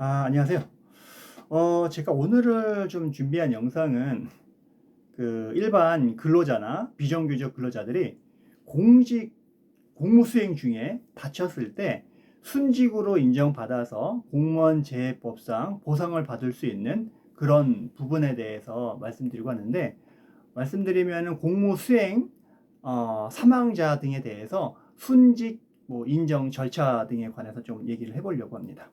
아, 안녕하세요. 어, 제가 오늘을 좀 준비한 영상은 그 일반 근로자나 비정규직 근로자들이 공직 공무 수행 중에 다쳤을 때 순직으로 인정받아서 공무원 재해법상 보상을 받을 수 있는 그런 부분에 대해서 말씀드리고 하는데 말씀드리면 공무 수행 어, 사망자 등에 대해서 순직 뭐 인정 절차 등에 관해서 좀 얘기를 해보려고 합니다.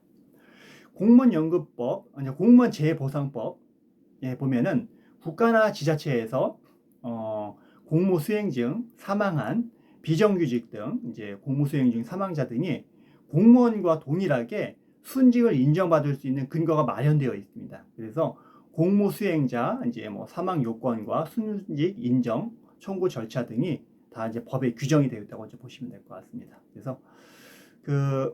공무원 연금법, 아니 공무원 재보상법에 보면은 국가나 지자체에서 어, 공무 수행 중 사망한 비정규직 등 이제 공무 수행 중 사망자 등이 공무원과 동일하게 순직을 인정받을 수 있는 근거가 마련되어 있습니다. 그래서 공무 수행자 이제 뭐 사망 요건과 순직 인정 청구 절차 등이 다 이제 법에 규정이 되어 있다고 이제 보시면 될 것 같습니다. 그래서 그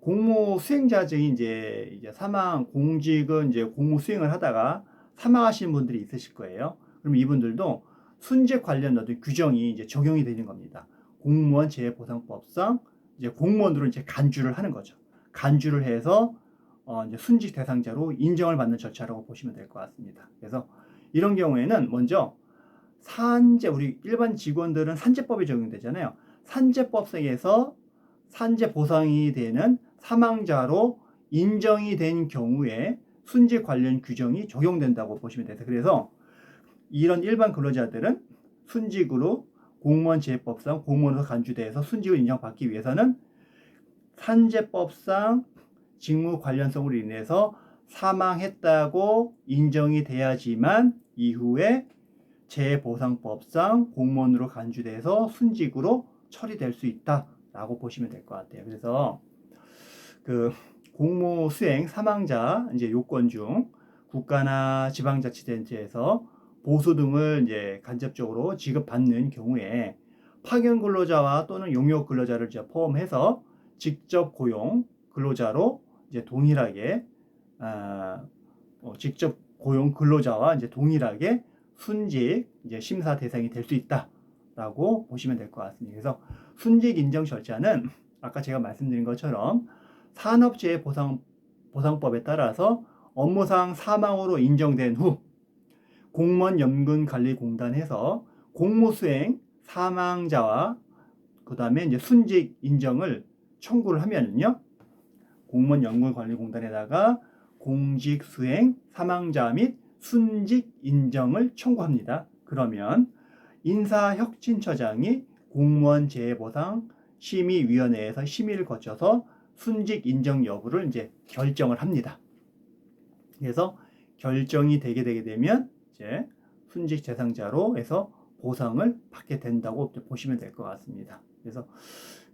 공무 수행자증이 이제 이제 사망 공직은 이제 공무 수행을 하다가 사망하시는 분들이 있으실 거예요. 그럼 이분들도 순직 관련 어떤 규정이 이제 적용이 되는 겁니다. 공무원 재해보상법상 이제 공무원으로 이제 간주를 하는 거죠. 간주를 해서 어 이제 순직 대상자로 인정을 받는 절차라고 보시면 될 것 같습니다. 그래서 이런 경우에는 먼저 산재 우리 일반 직원들은 산재법이 적용되잖아요. 산재법상에서 산재 보상이 되는 사망자로 인정이 된 경우에 순직 관련 규정이 적용된다고 보시면 돼요. 그래서 이런 일반 근로자들은 순직으로 공무원 재법상 공무원으로 간주돼서 순직을 인정받기 위해서는 산재법상 직무 관련성으로 인해서 사망했다고 인정이 돼야지만 이후에 재보상법상 공무원으로 간주돼서 순직으로 처리될 수 있다라고 보시면 될 것 같아요. 그래서 그 공무 수행 사망자 이제 요건 중 국가나 지방자치단체에서 보수 등을 이제 간접적으로 지급받는 경우에 파견 근로자와 또는 용역 근로자를 이제 포함해서 직접 고용 근로자로 이제 동일하게 아, 어, 직접 고용 근로자와 이제 동일하게 순직 이제 심사 대상이 될 수 있다라고 보시면 될 것 같습니다. 그래서 순직 인정 절차는 아까 제가 말씀드린 것처럼 산업재해 보상 보상법에 따라서 업무상 사망으로 인정된 후 공무원 연금 관리 공단에서 공무 수행 사망자와 그다음에 이제 순직 인정을 청구를 하면은요. 공무원 연금 관리 공단에다가 공직 수행 사망자 및 순직 인정을 청구합니다. 그러면 인사혁신처장이 공무원 재해보상 심의위원회에서 심의를 거쳐서 순직 인정 여부를 이제 결정을 합니다. 그래서 결정이 되게 되게 되면 이제 순직 대상자로 해서 보상을 받게 된다고 보시면 될 것 같습니다. 그래서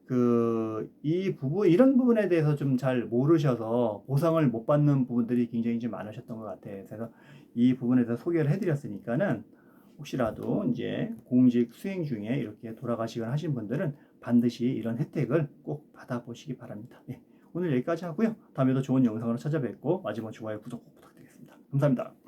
그 이 부분 이런 부분에 대해서 좀 잘 모르셔서 보상을 못 받는 부분들이 굉장히 좀 많으셨던 것 같아요. 그래서 이 부분에 대해서 소개를 해드렸으니까는 혹시라도 이제 공직 수행 중에 이렇게 돌아가시거나 하신 분들은 반드시 이런 혜택을 꼭 받아보시기 바랍니다. 네, 오늘 여기까지 하고요. 다음에도 좋은 영상으로 찾아뵙고 마지막 좋아요, 구독 꼭 부탁드리겠습니다. 감사합니다.